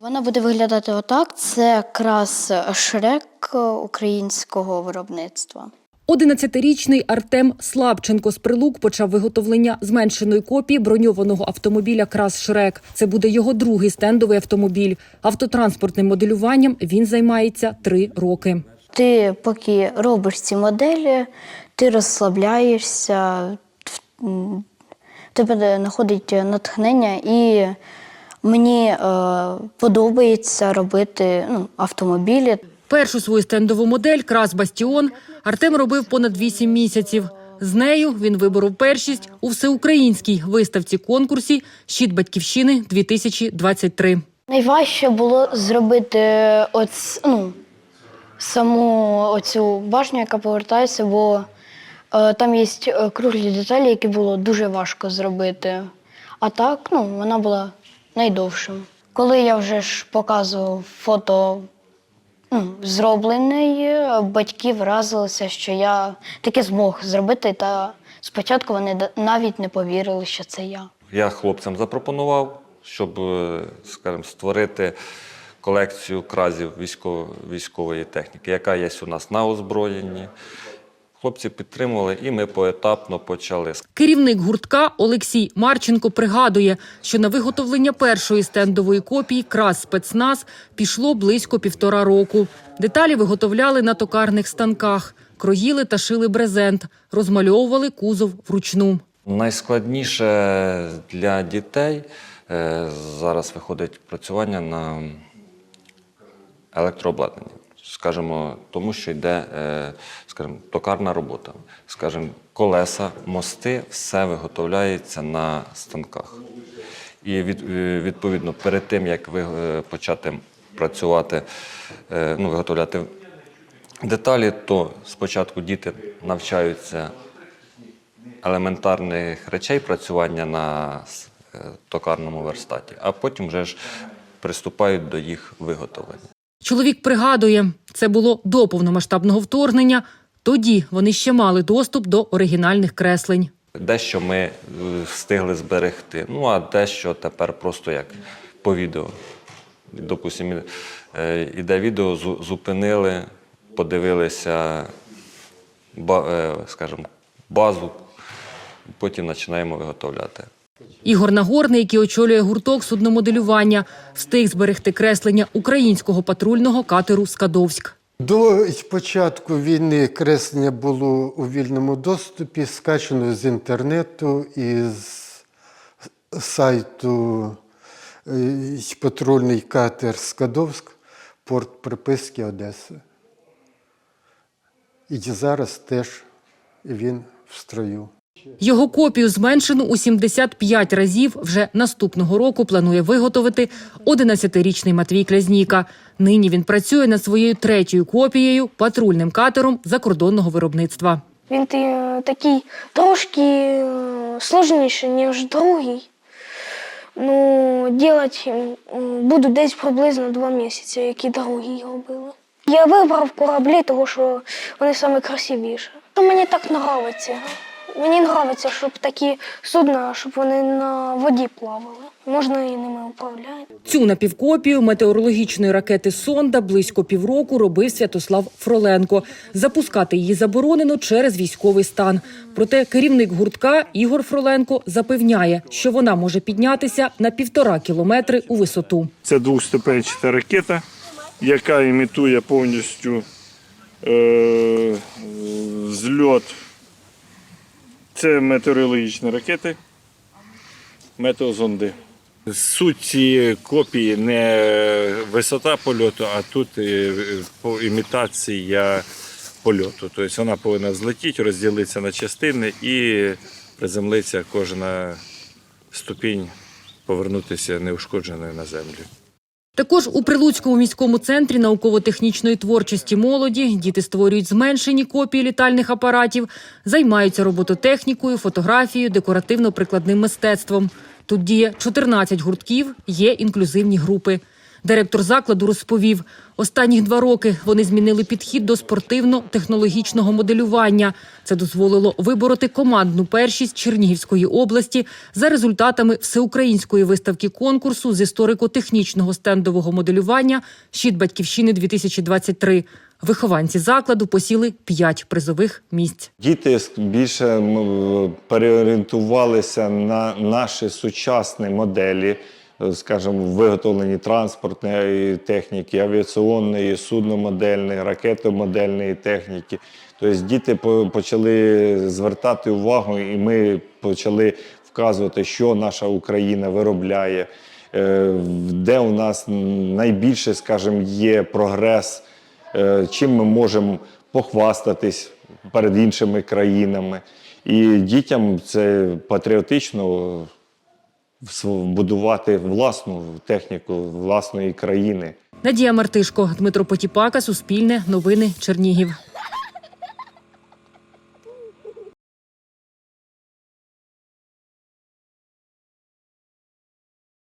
Вона буде виглядати отак. Це якраз шрек українського виробництва. 11-річний Артем Слабченко з Прилук почав виготовлення зменшеної копії броньованого автомобіля Крас Шрек. Це буде його другий стендовий автомобіль. Автотранспортним моделюванням він займається три роки. Ти поки робиш ці моделі, ти розслабляєшся, тебе знаходить натхнення, і мені е, подобається робити ну, автомобілі. Першу свою стендову модель Крас Бастіон Артем робив понад 8 місяців. З нею він виборов першість у всеукраїнській виставці конкурсі Щит батьківщини 2023 Найважче було зробити оц, ну, саму оцю башню, яка повертається, бо е, там є е, круглі деталі, які було дуже важко зробити. А так, ну, вона була найдовшим. Коли я вже ж показував фото ну, батьки вразилися, що я таке змог зробити, та спочатку вони навіть не повірили, що це я. Я хлопцям запропонував, щоб, е, скажімо, створити колекцію кразів військово- військової техніки, яка є у нас на озброєнні. Хлопці підтримували, і ми поетапно почали. Керівник гуртка Олексій Марченко пригадує, що на виготовлення першої стендової копії крас спецназ пішло близько півтора року. Деталі виготовляли на токарних станках, кроїли та шили брезент, розмальовували кузов вручну. Найскладніше для дітей е, зараз виходить працювання на електрообладнанні. Скажімо, тому що йде е, скажімо, токарна робота. Скажімо, колеса, мости, все виготовляється на станках. І е, відповідно, перед тим як ви е, почати працювати, ну, виготовляти деталі, то спочатку діти навчаються елементарних речей працювання на токарному верстаті, а потім вже ж приступають до їх виготовлення. Чоловік пригадує, це було до повномасштабного вторгнення. Тоді вони ще мали доступ до оригінальних креслень. Дещо ми е, встигли зберегти, ну а дещо тепер просто як по відео. Допустимо, е, іде відео, зупинили, подивилися, е, скажімо, базу, потім починаємо виготовляти. Ігор Нагорний, який очолює гурток судномоделювання, встиг зберегти креслення українського патрульного катеру Скадовськ. До початку війни креслення було у вільному доступі, скачано з інтернету і з сайту е, патрульний катер Скадовськ, порт приписки Одеси. І зараз теж він в строю. Його копію зменшену у 75 разів вже наступного року планує виготовити 11-річний Матвій Клязніка. Нині він працює над своєю третьою копією патрульним катером закордонного виробництва. Він такий трошки е, сложніший, ніж другий. Ну, делать буду десь приблизно два місяці, як і другий робили. Я вибрав кораблі, тому що вони саме красивіші. Мені так подобається. Мені подобається, щоб такі судна, щоб вони на воді плавали. Можна і ними управляти. Цю напівкопію метеорологічної ракети Сонда близько півроку робив Святослав Фроленко. Запускати її заборонено через військовий стан. Проте керівник гуртка Ігор Фроленко запевняє, що вона може піднятися на півтора кілометри у висоту. Це двоступенчата ракета, яка імітує повністю е, зльот. Це метеорологічні ракети, метеозонди. Суть цієї копії не висота польоту, а тут імітація польоту. Тобто вона повинна злетіти, розділитися на частини і приземлитися кожна ступінь, повернутися неушкодженою на землю. Також у Прилуцькому міському центрі науково-технічної творчості молоді діти створюють зменшені копії літальних апаратів, займаються робототехнікою, фотографією, декоративно-прикладним мистецтвом. Тут діє 14 гуртків, є інклюзивні групи. Директор закладу розповів, останні два роки вони змінили підхід до спортивно-технологічного моделювання. Це дозволило вибороти командну першість Чернігівської області за результатами всеукраїнської виставки конкурсу з історико-технічного стендового моделювання «Щит батьківщини 2023 Вихованці закладу посіли п'ять призових місць. Діти більше переорієнтувалися на наші сучасні моделі, скажімо, в виготовленні транспортної техніки, авіаційної, судномодельної, ракетомодельної техніки. Тобто діти почали звертати увагу, і ми почали вказувати, що наша Україна виробляє, е, де у нас найбільше, скажімо, є прогрес е, чим ми можемо похвастатись перед іншими країнами. І дітям це патріотично будувати власну техніку власної країни. Надія Мартишко, Дмитро Потіпака, Суспільне, Новини, Чернігів.